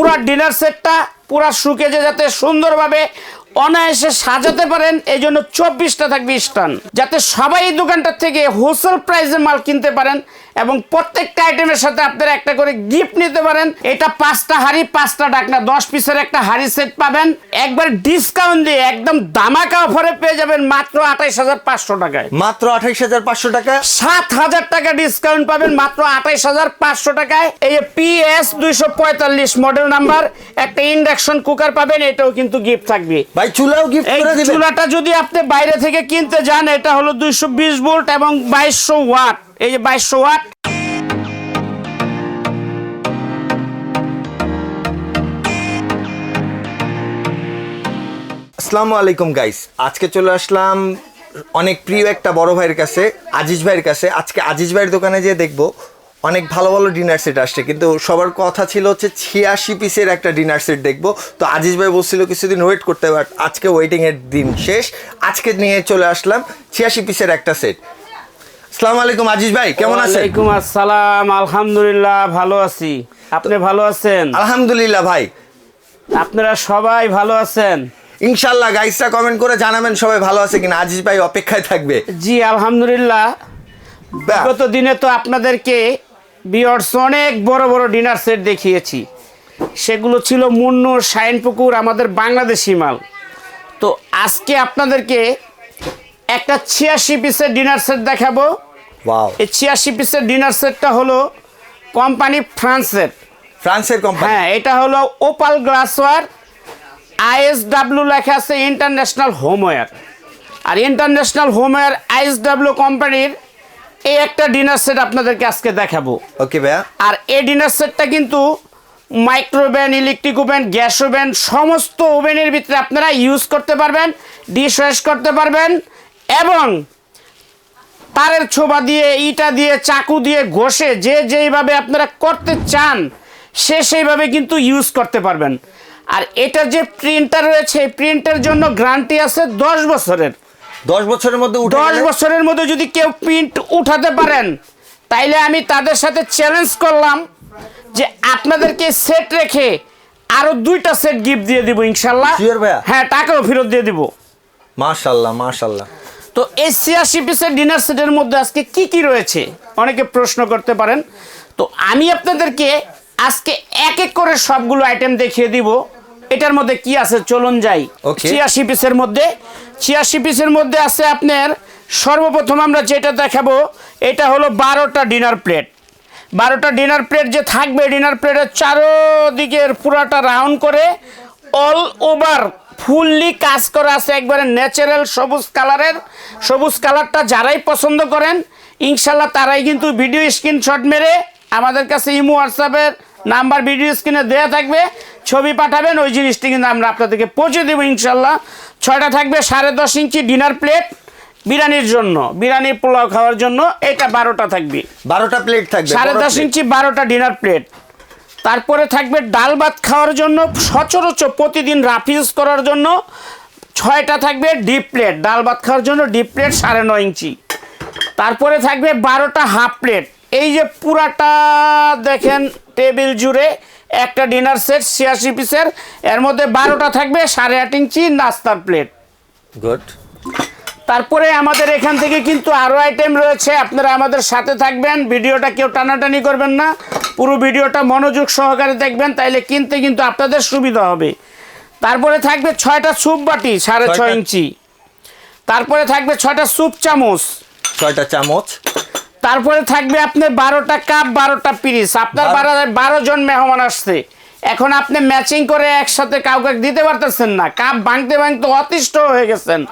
পুরা ডিনার সেটটা পুরা শুকেজে যাতে সুন্দরভাবে অনায়াসে সাজাতে পারেন এই জন্য চব্বিশটা থাকবে স্টান যাতে সবাই এই দোকানটার থেকে হোলসেল প্রাইসে মাল কিনতে পারেন এবং প্রত্যেকটা আইটেমের সাথে আপনারা একটা করে গিফট নিতে পারেন। এটা পাঁচটা হাড়ি পাঁচটা ডাকনা দশ পিসের একটা হাড়ি সেট পাবেন। একবার ডিসকাউন্ট দিয়ে একদম দামাকা অফারে পেয়ে যাবেন মাত্র আঠাইশ হাজার পাঁচশো টাকায়। মাত্র আঠাইশ হাজার পাঁচশো টাকা সাত হাজার টাকা ডিসকাউন্ট পাবেন মাত্র আঠাইশ হাজার পাঁচশো টাকায়। এই পি এস দুইশো পঁয়তাল্লিশ মডেল নাম্বার একটা ইন্ডাকশন কুকার পাবেন এটাও কিন্তু গিফট থাকবে। ভাই চুলাও গিফট করে দিবেন চুলাটা যদি আপনি বাইরে থেকে কিনতে যান এটা হলো দুইশো বিশ ভোল্ট এবং বাইশশো ওয়াট। এই যে বাইশশো ওয়াট। আসসালামু আলাইকুম গাইস আজকে চলে আসলাম অনেক প্রিয় একটা বড় ভাইয়ের কাছে আজিজ ভাইয়ের কাছে। আজকে আজিজ ভাইয়ের দোকানে যেয়ে দেখব অনেক ভালো ভালো ডিনার সেট আসছে কিন্তু সবার কথা ছিল হচ্ছে ছিয়াশি পিসের একটা ডিনার সেট দেখব। তো আজিজ ভাই বলছিল কিছুদিন ওয়েট করতে বাট আজকে ওয়েটিং এর দিন শেষ। আজকে নিয়ে চলে আসলাম ছিয়াশি পিসের একটা সেট আসসালামু আলাইকুম আজিজ ভাই কেমন আছেন? ওয়ালাইকুম আসসালাম আলহামদুলিল্লাহ ভালো আছি। আপনি ভালো আছেন? আলহামদুলিল্লাহ ভাই। আপনারা সবাই ভালো আছেন? ইনশাল্লাহ গাইসরা কমেন্ট করে জানাবেন সবাই ভালো আছে কিনা আজিজ ভাই অপেক্ষায় থাকবে। জি আলহামদুলিল্লাহ। বাহ, গত দিনে তো আপনাদেরকে বিয়ার্স অনেক বড় বড় ডিনার সেট দেখিয়েছি। সেগুলো ছিল মুন্নু শাইনপুকুর আমাদের বাংলাদেশি মাল। তো আজকে আপনাদেরকে একটা ছিয়াশি পিসের ডিনার সেট দেখাবো। এই ছিয়াশি পিসের ডিনার সেটটা হলো কোম্পানি ফ্রান্সের। ফ্রান্সের কোম্পানি? হ্যাঁ এটা হলো ওপাল গ্লাসওয়ার আইএসডাব্লিউ লেখা আছে ইন্টারন্যাশনাল হোমওয়্যার আর ইন্টারন্যাশনাল হোমওয়্যার আইএসডাব্লিউ কোম্পানির এই একটা ডিনার সেট আপনাদেরকে আজকে দেখাবো। ওকে ভাইয়া। আর এই ডিনার সেটটা কিন্তু micro oven electric oven gas oven সমস্ত ওভেনের ভিতরে আপনারা ইউজ করতে পারবেন ডিশ ওয়াশ করতে পারবেন এবং তারের ছোবা দিয়ে ইটা দিয়ে চাকু দিয়ে ঘষে যে যেইভাবে আপনারা করতে চান সে সেইভাবে কিন্তু ইউজ করতে পারবেন। আর এটা যে প্রিন্টার রয়েছে এই প্রিন্টের জন্য গ্যারান্টি আছে দশ বছরের। দশ বছরের মধ্যে দশ বছরের মধ্যে যদি কেউ প্রিন্ট উঠাতে পারেন তাইলে আমি তাদের সাথে চ্যালেঞ্জ করলাম যে আপনাদেরকে সেট রেখে আরও দুইটা সেট গিফট দিয়ে দিব ইনশাল্লাহ। হ্যাঁ টাকাও ফেরত দিয়ে দিব। মাশাল্লাহ মাশাল্লাহ। তো এই ছিয়াশি পিসের ডিনার সেটের মধ্যে আজকে কি কি রয়েছে? অনেকে প্রশ্ন করতে পারেন। তো আমি আপনাদেরকে আজকে এক এক করে সবগুলো আইটেম দেখিয়ে দিব। এটার মধ্যে কি আছে? চলুন যাই. ছিয়াশি পিসের মধ্যে। ছিয়াশি পিসের মধ্যে আছে আপনার সর্বপ্রথম আমরা যেটা দেখাবো এটা হলো বারোটা ডিনার প্লেট। বারোটা ডিনার প্লেট যে থাকবে ডিনার প্লেটের চারোদিকের পুরাটা রাউন্ড করে অল ওভার ফুললি কাজ করা আছে। একবারে ন্যাচারাল সবুজ কালারের। সবুজ কালারটা যারাই পছন্দ করেন ইনশাল্লাহ তারাই কিন্তু ভিডিও স্ক্রিনশট মেরে আমাদের কাছে ইমো হোয়াটসঅ্যাপের নাম্বার ভিডিও স্ক্রিনে দেওয়া থাকবে ছবি পাঠাবেন ওই জিনিসটি কিন্তু আমরা আপনাদেরকে পৌঁছে দেবো ইনশাল্লাহ। ছয়টা থাকবে সাড়ে দশ ইঞ্চি ডিনার প্লেট বিরিয়ানির জন্য বিরিয়ানি পোলাও খাওয়ার জন্য এটা বারোটা থাকবে। বারোটা প্লেট থাকবে সাড়ে দশ ইঞ্চি বারোটা ডিনার প্লেট। তারপরে থাকবে ডাল ভাত খাওয়ার জন্য সচরাচর প্রতিদিন রাফিউজ করার জন্য ছয়টা থাকবে ডিপ প্লেট। ডাল ভাত খাওয়ার জন্য ডিপ প্লেট সাড়ে নয় ইঞ্চি। তারপরে থাকবে বারোটা হাফ প্লেট। এই যে পুরাটা দেখেন টেবিল জুড়ে একটা ডিনার সেট ছিয়াশি পিসের। এর মধ্যে বারোটা থাকবে সাড়ে আট ইঞ্চি নাস্তার প্লেট। গুড তারপরে আমাদের এখান থেকে কিন্তু আরও আইটেম রয়েছে আপনারা আমাদের সাথে থাকবেন ভিডিওটা কেউ টানাটানি করবেন না পুরো ভিডিওটা মনোযোগ সহকারে দেখবেন তাইলে কিনতে কিন্তু আপনাদের সুবিধা হবে। তারপরে থাকবে ছয়টা স্যুপ বাটি সাড়ে ছয় ইঞ্চি। তারপরে থাকবে ছয়টা স্যুপ চামচ। ছয়টা চামচ। তারপরে থাকবে আপনি বারোটা কাপ বারোটা পিরিস আপনার বারো- জন মেহমান আসছে। এখন আপনি ম্যাচিং করে একসাথে কাউকে দিতে পারতেছেন না। কাপ ভাঙতে ভাঙতে অতিষ্ঠ হয়ে গেছেন।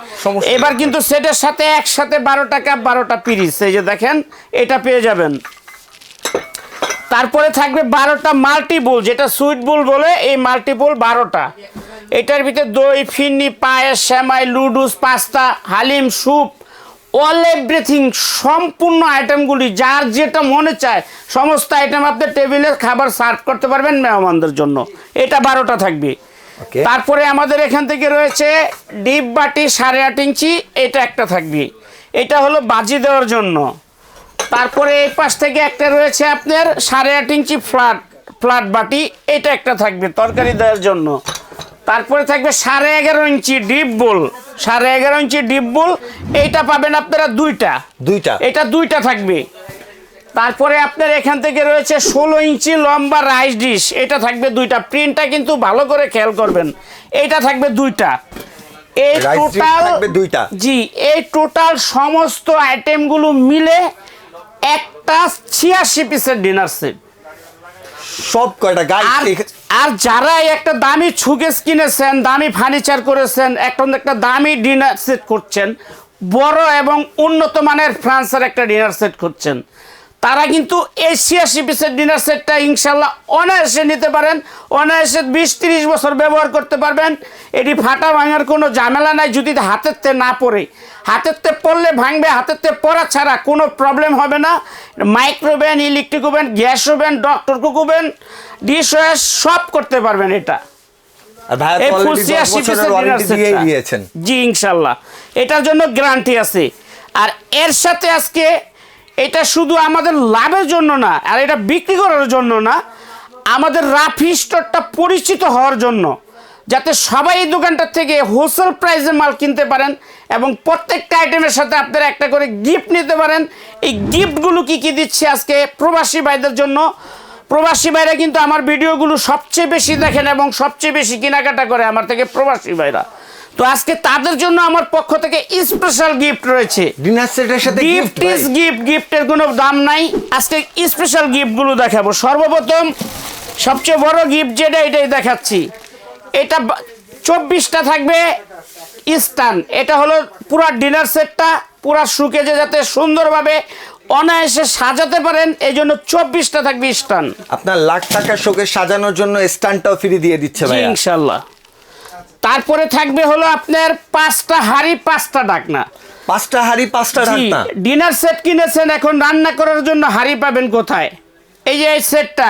এবার কিন্তু সেটের সাথে একসাথে বারোটা কাপ বারোটা পিরিস এই যে দেখেন এটা পেয়ে যাবেন। তারপরে থাকবে বারোটা মাল্টিপুল যেটা সুইট বুল বলে এই মাল্টিপুল বারোটা। এটার ভিতরে দই ফিন্নি পায়েস শ্যামাই লুডুস pasta haleem soup all everything সম্পূর্ণ আইটেমগুলি যার যেটা মনে চায় সমস্ত আইটেম আপনি টেবিলে খাবার সার্ভ করতে পারবেন মেহমানদের জন্য। এটা বারোটা থাকবে। তারপরে আমাদের এখান থেকে রয়েছে ডিপ বাটি সাড়ে আট ইঞ্চি এটা একটা থাকবে। এটা হলো বাজি দেওয়ার জন্য। তারপরে এই পাশ থেকে একটা রয়েছে আপনার সাড়ে আট ইঞ্চি ফ্ল্যাট ফ্ল্যাট বাটি এটা একটা থাকবে তরকারি দেওয়ার জন্য। তারপরে থাকবে সাড়ে এগারো ইঞ্চি ডিপ বোল সাড়ে এগারো ইঞ্চি ডিপ বোল এইটা পাবেন আপনারা দুইটা। দুইটা। এটা দুইটা থাকবে। তারপরে আপনার এখান থেকে রয়েছে ষোলো ইঞ্চি লম্বা রাইস ডিশ এটা থাকবে দুইটা। প্রিন্টটা কিন্তু ভালো করে খেয়াল করবেন এইটা থাকবে দুইটা। এই টোটাল দুইটা। জি এই টোটাল সমস্ত আইটেমগুলো মিলে একটা ছিয়াশি পিসের ডিনার সেট সব কয়টা গাইস আর যারা একটা দামি ছুকেস কিনেছেন দামি ফার্নিচার করেছেন এখন একটা দামি ডিনার সেট করছেন বড় এবং উন্নত মানের ফ্রান্সের একটা ডিনার সেট করছেন তারা কিন্তু এই ছিয়াশি পিসের ডিনার সেটটা ইনশাল্লাহ অনায়াসে নিতে পারেন অনায়াসে বিশ তিরিশ বছর ব্যবহার করতে পারবেন। এটি ফাটা ভাঙার কোনো ঝামেলা নাই যদি হাতের তে না পড়ে। হাতের তে পড়লে ভাঙবে হাতের তে পড়া ছাড়া কোনো প্রবলেম হবে না। Micro oven electric oven gas oven doctor কুকুবেন ডিশ ওয়াশ সব করতে পারবেন এটা। আর ভাইয়া এই তো ফুল অলরেডি 10 ছিয়াশি বছরের পিসের ওয়ারেন্টি ডিনার দিয়েই সেটটা দিয়েছেন। জি ইনশাল্লাহ। এটার জন্য গ্যারান্টি আছে। আর এর সাথে আজকে এটা শুধু আমাদের লাভের জন্য না আর এটা বিক্রি করার জন্য না আমাদের রাফি স্টোরটা পরিচিত হওয়ার জন্য। যাতে সবাই এই দোকানটার থেকে হোলসেল প্রাইসে মাল কিনতে পারেন এবং প্রত্যেকটা আইটেমের সাথে আপনারা একটা করে গিফট নিতে পারেন। এই গিফটগুলো কি কি দিচ্ছে আজকে প্রবাসী ভাইদের জন্য? প্রবাসী ভাইরা কিন্তু আমার ভিডিওগুলো সবচেয়ে বেশি দেখেন এবং সবচেয়ে বেশি কেনাকাটা করে আমার থেকে প্রবাসী ভাইরা। তো আজকে তাদের জন্য আমার পক্ষ থেকে স্পেশাল গিফট রয়েছে। ডিনার সেটের সাথে গিফট গিফট ইজ গিফট গিফটের কোনো দাম নাই। আজকে স্পেশাল গিফটগুলো দেখাবো। সর্বপ্রথম সবচেয়ে বড় গিফট যেটা এটাই দেখাচ্ছি। এটা চব্বিশটা থাকবে স্টান। এটা হলো পুরা ডিনার সেটটা পুরা শুকেজে যাতে সুন্দরভাবে অনায়াসে সাজাতে পারেন এই জন্য চব্বিশটা থাকবে স্টান। আপনার লাখ টাকা শোকে সাজানোর জন্য স্টানটাও ফ্রি দিয়ে দিচ্ছে জি, ভাইয়া। ইনশাল্লাহ। তারপরে থাকবে হলো আপনার পাঁচটা হাড়ি পাঁচটা ডাকনা পাঁচটা হাড়ি পাঁচটা ডাকনা ডিনার সেট কিনেছেন এখন রান্না করার জন্য হাড়ি পাবেন কোথায়? এই যে এই সেটটা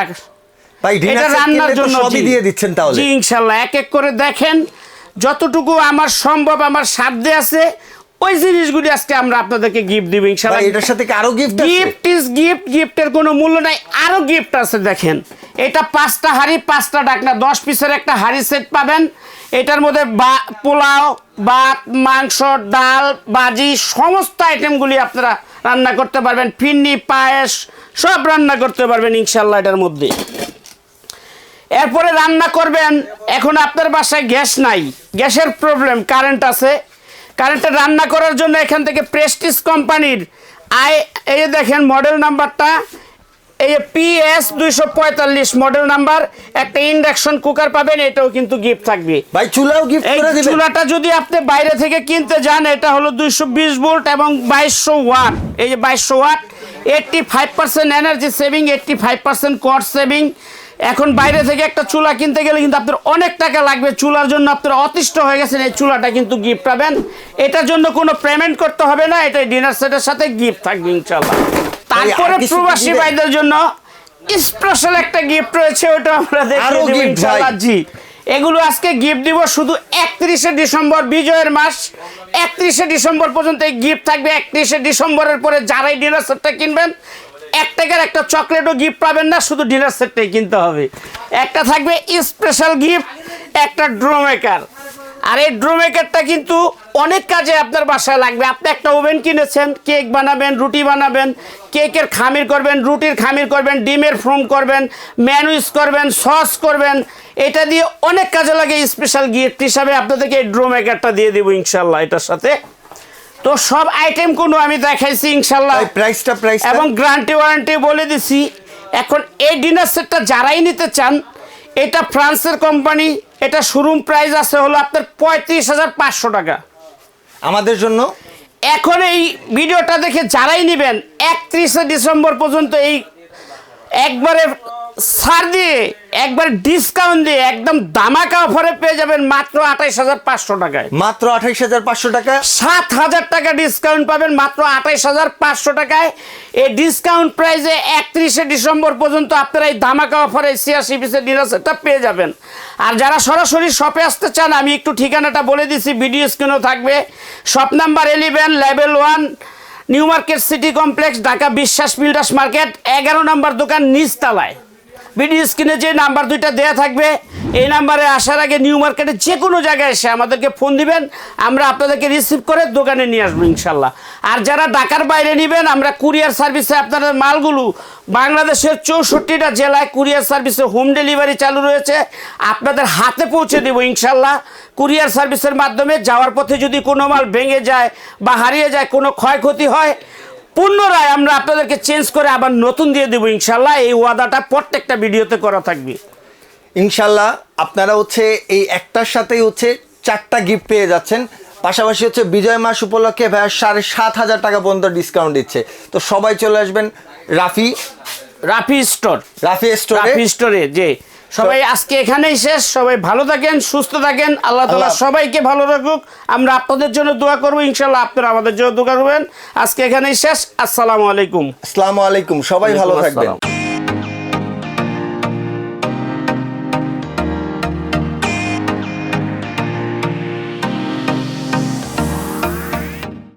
ভাই এটা রান্নার জন্য সবই। দিয়ে দিচ্ছেন তাহলে। জি ইনশাল্লাহ এক এক করে দেখেন যতটুকু আমার সম্ভব আমার সাধ্যে আছে ওই জিনিসগুলি আজকে আমরা আপনাদেরকে গিফট দিব এটার সাথে কি আরও গিফট আছে? গিফট ইজ গিফট গিফটের কোনো মূল্য নাই আরও গিফট আছে দেখেন। এটা পাঁচটা হাড়ি পাঁচটা ডাকনা দশ পিসের একটা হাড়ি সেট পাবেন। এটার মধ্যে বা পোলাও ভাত মাংস ডাল বাজি সমস্ত আইটেমগুলি আপনারা রান্না করতে পারবেন। ফিন্নি পায়েস সব রান্না করতে পারবেন ইনশাল্লাহ এটার মধ্যে। এরপরে রান্না করবেন। এখন আপনার বাসায় গ্যাস নাই। গ্যাসের প্রবলেম কারেন্ট আছে। কারেন্টে রান্না করার জন্য এখান থেকে প্রেস্টিজ কোম্পানির আই এই দেখেন মডেল নাম্বারটা এই পিএস দুইশো পঁয়তাল্লিশ মডেল নাম্বার একটা ইন্ডাকশন কুকার পাবেন এটাও কিন্তু গিফট থাকবে। ভাই চুলাও গিফট করে চুলাটা যদি আপনি বাইরে থেকে কিনতে যান এটা হলো দুইশো বিশ ভোল্ট এবং বাইশশো ওয়াট। এই যে বাইশশো watt eighty five percent energy saving eighty five percent cost saving এখন বাইরে থেকে একটা চুলা কিনতে গেলে কিন্তু আপনার অনেক টাকা লাগবে। চুলার জন্য আপনারা অতিষ্ঠ হয়ে গেছেন এই চুলাটা কিন্তু গিফট পাবেন। এটার জন্য কোনো পেমেন্ট করতে হবে না এটা ডিনার সেটের সাথে গিফট থাকবে ইনশাল্লাহ। তারপরে প্রবাসী ভাইদের জন্য স্পেশাল একটা গিফট রয়েছে ওটা আমরা ইনশাল্লাহ। জি এগুলো আজকে গিফট দিব শুধু একত্রিশে ডিসেম্বর বিজয়ের মাস। একত্রিশে ডিসেম্বর পর্যন্ত এই গিফট থাকবে একত্রিশে ডিসেম্বরের পরে যারাই ডিনার সেটটা কিনবেন এক টাকার একটা চকলেটও গিফট পাবেন না, শুধু ডিনার সেটটাই কিনতে হবে। একটা থাকবে স্পেশাল গিফট একটা ড্রো মেকার আর এই ড্রো মেকারটা কিন্তু অনেক কাজে আপনার বাসায় লাগবে। আপনি একটা ওভেন কিনেছেন, কেক বানাবেন, রুটি বানাবেন, কেকের খামির করবেন, রুটির খামির করবেন, ডিমের ফ্রম করবেন ম্যানুইস করবেন সস করবেন। এটা দিয়ে অনেক কাজে লাগে স্পেশাল গিফট হিসাবে আপনাদেরকে এই ড্রো মেকারটা দিয়ে দেবো ইনশাল্লাহ এটার সাথে। তো সব আইটেম কোনো আমি দেখাইছি ইনশাল্লাহ। প্রাইসটা প্রাইস এবং গ্যারান্টি ওয়ারেন্টি বলে দিছি। এখন এই ডিনার সেটটা যারাই নিতে চান এটা ফ্রান্সের কোম্পানি এটা শোরুম প্রাইস আছে হলো আপনার পঁয়ত্রিশ হাজার পাঁচশো টাকা। আমাদের জন্য? এখন এই ভিডিওটা দেখে যারাই নেবেন একত্রিশে ডিসেম্বর পর্যন্ত এই একবারে ছাড় দিয়ে একবার ডিসকাউন্ট দিয়ে একদম দামাকা অফারে পেয়ে যাবেন মাত্র আঠাইশ হাজার পাঁচশো টাকায়। মাত্র আঠাইশ হাজার পাঁচশো টাকা সাত হাজার টাকা ডিসকাউন্ট পাবেন মাত্র আঠাইশ হাজার পাঁচশো টাকায়। এই ডিসকাউন্ট প্রাইসে একত্রিশে ডিসেম্বর পর্যন্ত আপনারা এই দামাকা অফারে ছিয়াশি পিসের ডিনার সেটটা পেয়ে যাবেন। আর যারা সরাসরি শপে আসতে চান আমি একটু ঠিকানাটা বলে দিছি ভিডিও স্ক্রিনও থাকবে। Shop number eleven level one New Market City Complex Dhaka Biswas Builders Market এগারো নম্বর দোকান নিচতলায়। ভিডিও স্ক্রিনে যে নাম্বার দুইটা দেয়া থাকবে, এই নাম্বারে আসার আগে নিউ মার্কেটে যে কোনো জায়গায় এসে আমাদেরকে ফোন দিবেন, আমরা আপনাদেরকে রিসিভ করে দোকানে নিয়ে আসব ইনশাল্লাহ। আর যারা ঢাকার বাইরে নেবেন, আমরা কুরিয়ার সার্ভিসে আপনাদের মালগুলো বাংলাদেশের চৌষট্টিটা জেলায় কুরিয়ার সার্ভিসে হোম ডেলিভারি চালু রয়েছে, আপনাদের হাতে পৌঁছে দেবো ইনশাল্লাহ। কুরিয়ার সার্ভিসের মাধ্যমে যাওয়ার পথে যদি কোনো মাল ভেঙে যায় বা হারিয়ে যায়, কোনো ক্ষয়ক্ষতি হয় পুনরায় আমরা আপনাদেরকে চেঞ্জ করে আবার নতুন দিয়ে দেবো ইনশাল্লাহ এই ওয়াদাটা প্রত্যেকটা ভিডিওতে করা থাকবে। ইনশাল্লাহ আপনারা হচ্ছে এই একটার সাথেই হচ্ছে চারটা গিফট পেয়ে যাচ্ছেন। পাশাপাশি হচ্ছে বিজয় মাস উপলক্ষে ভাইয়া সাড়ে সাত হাজার টাকা পর্যন্ত ডিসকাউন্ট দিচ্ছে। তো সবাই চলে আসবেন রাফি রাফি স্টোর রাফি স্টোর রাফি স্টোরে যে সবাই আজকে এখানেই শেষ। সবাই ভালো থাকেন সুস্থ থাকেন। আল্লাহ তালা সবাইকে ভালো রাখুক। আমরা আপনাদের জন্য দোয়া করব। ইনশাল্লাহ আপনারা আমাদের জন্য দোয়া করবেন। আজকে এখানেই শেষ। আসসালামু আলাইকুম। আসসালামু আলাইকুম। সবাই ভালো থাকবেন।